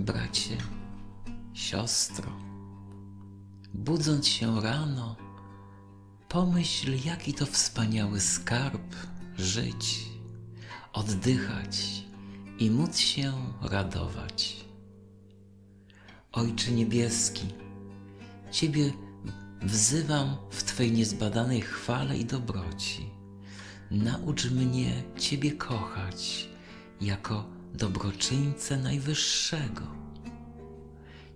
Bracie, siostro, budząc się rano, pomyśl, jaki to wspaniały skarb żyć, oddychać i móc się radować. Ojcze Niebieski, Ciebie wzywam w Twej niezbadanej chwale i dobroci. Naucz mnie Ciebie kochać jako dobroczyńcę Najwyższego.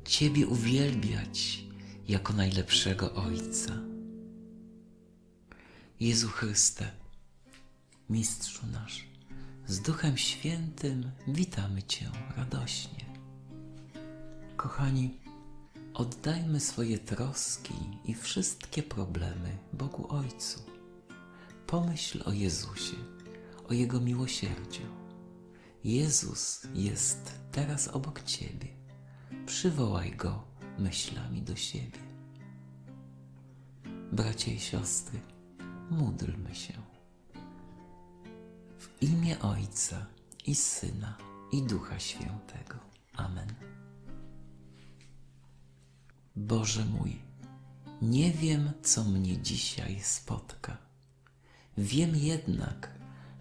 Ciebie uwielbiać jako najlepszego Ojca. Jezu Chryste, Mistrzu nasz, z Duchem Świętym witamy Cię radośnie. Kochani, oddajmy swoje troski i wszystkie problemy Bogu Ojcu. Pomyśl o Jezusie, o Jego miłosierdziu. Jezus jest teraz obok Ciebie. Przywołaj Go myślami do siebie. Bracia i siostry, módlmy się. W imię Ojca i Syna i Ducha Świętego. Amen. Boże mój, nie wiem, co mnie dzisiaj spotka. Wiem jednak,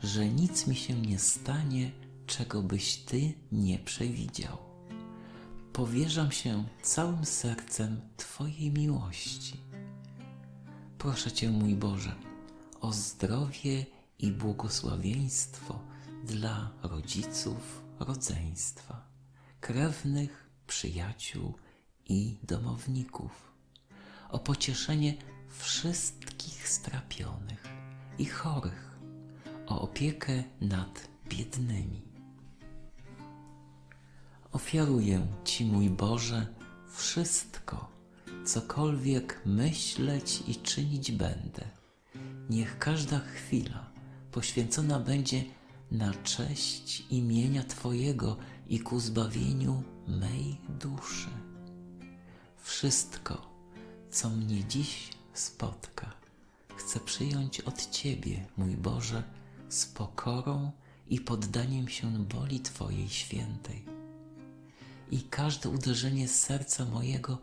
że nic mi się nie stanie, czego byś Ty nie przewidział. Powierzam się całym sercem Twojej miłości. Proszę Cię, mój Boże, o zdrowie i błogosławieństwo dla rodziców, rodzeństwa, krewnych, przyjaciół i domowników, o pocieszenie wszystkich strapionych i chorych, o opiekę nad biednymi. Ofiaruję Ci, mój Boże, wszystko, cokolwiek myśleć i czynić będę. Niech każda chwila poświęcona będzie na cześć imienia Twojego i ku zbawieniu mej duszy. Wszystko, co mnie dziś spotka, chcę przyjąć od Ciebie, mój Boże, z pokorą i poddaniem się woli Twojej świętej. I każde uderzenie serca mojego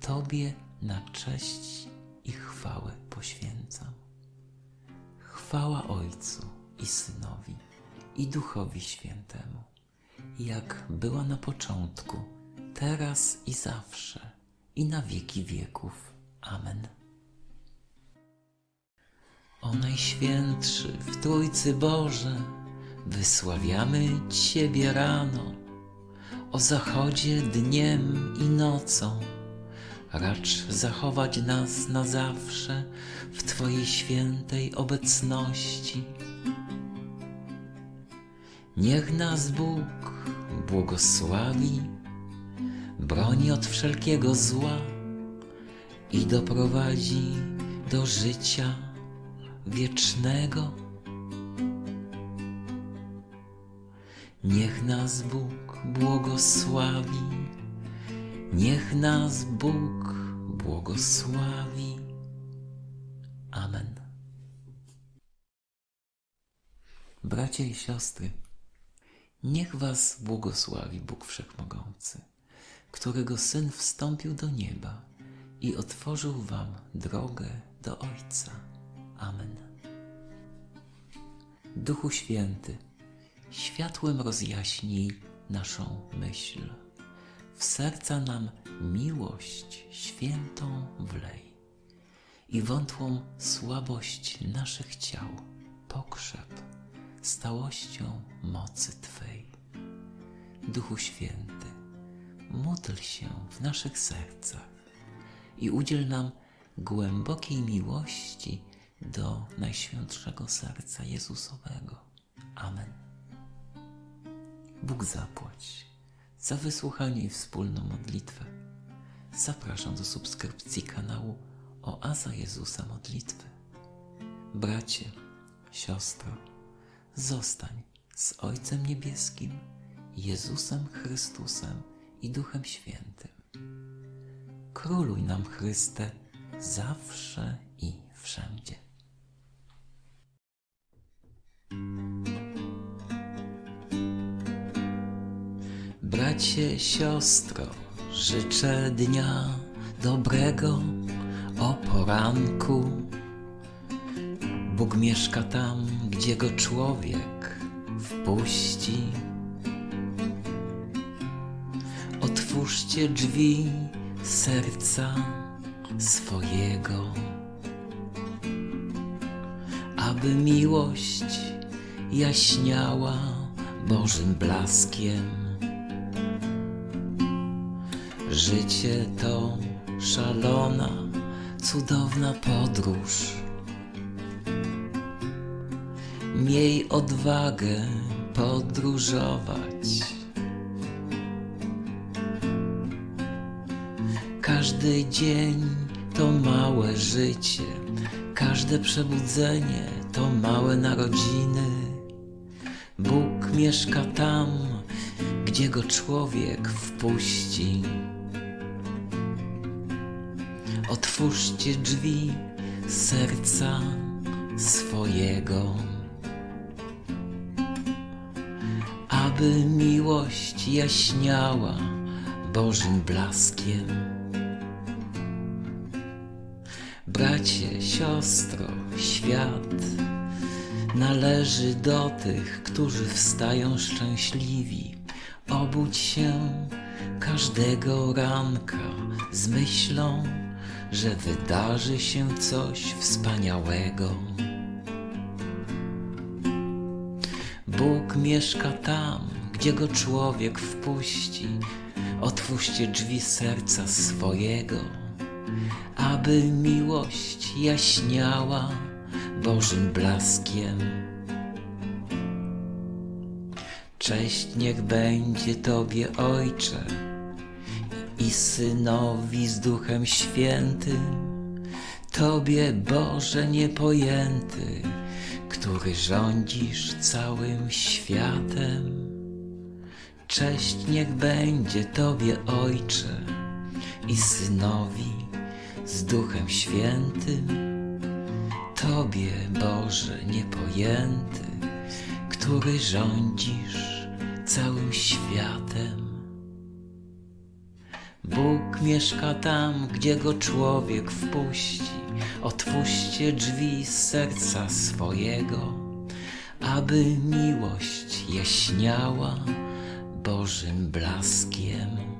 Tobie na cześć i chwałę poświęcam. Chwała Ojcu i Synowi i Duchowi Świętemu, jak była na początku, teraz i zawsze, i na wieki wieków. Amen. O Najświętszy w Trójcy Boże, wysławiamy Ciebie rano, o zachodzie dniem i nocą. Racz zachować nas na zawsze w Twojej świętej obecności. Niech nas Bóg błogosławi, broni od wszelkiego zła i doprowadzi do życia wiecznego. Niech nas Bóg błogosławi, niech nas Bóg błogosławi. Amen. Bracia i siostry, niech Was błogosławi Bóg Wszechmogący, którego Syn wstąpił do nieba i otworzył Wam drogę do Ojca. Amen. Duchu Święty, światłem rozjaśnij naszą myśl. W serca nam miłość świętą wlej i wątłą słabość naszych ciał pokrzep stałością mocy Twej. Duchu Święty, módl się w naszych sercach i udziel nam głębokiej miłości do Najświętszego Serca Jezusowego. Amen. Bóg zapłać za wysłuchanie i wspólną modlitwę. Zapraszam do subskrypcji kanału Oaza Jezusa Modlitwy. Bracie, siostro, zostań z Ojcem Niebieskim, Jezusem Chrystusem i Duchem Świętym. Króluj nam Chryste zawsze i wszędzie. Bracie, siostro, życzę dnia dobrego o poranku. Bóg mieszka tam, gdzie go człowiek wpuści. Otwórzcie drzwi serca swojego, aby miłość jaśniała Bożym blaskiem. Życie to szalona, cudowna podróż. Miej odwagę podróżować. Każdy dzień to małe życie, każde przebudzenie to małe narodziny. Bóg mieszka tam, gdzie go człowiek wpuści. Otwórzcie drzwi serca swojego, aby miłość jaśniała Bożym blaskiem. Bracie, siostro, świat należy do tych, którzy wstają szczęśliwi. Obudź się każdego ranka z myślą, że wydarzy się coś wspaniałego. Bóg mieszka tam, gdzie go człowiek wpuści. Otwórzcie drzwi serca swojego, aby miłość jaśniała Bożym blaskiem. Cześć niech będzie Tobie, Ojcze, i Synowi z Duchem Świętym, Tobie, Boże niepojęty, który rządzisz całym światem. Cześć niech będzie Tobie, Ojcze, i Synowi z Duchem Świętym, Tobie, Boże niepojęty, który rządzisz całym światem. Bóg mieszka tam, gdzie go człowiek wpuści. Otwórzcie drzwi serca swojego, aby miłość jaśniała Bożym blaskiem.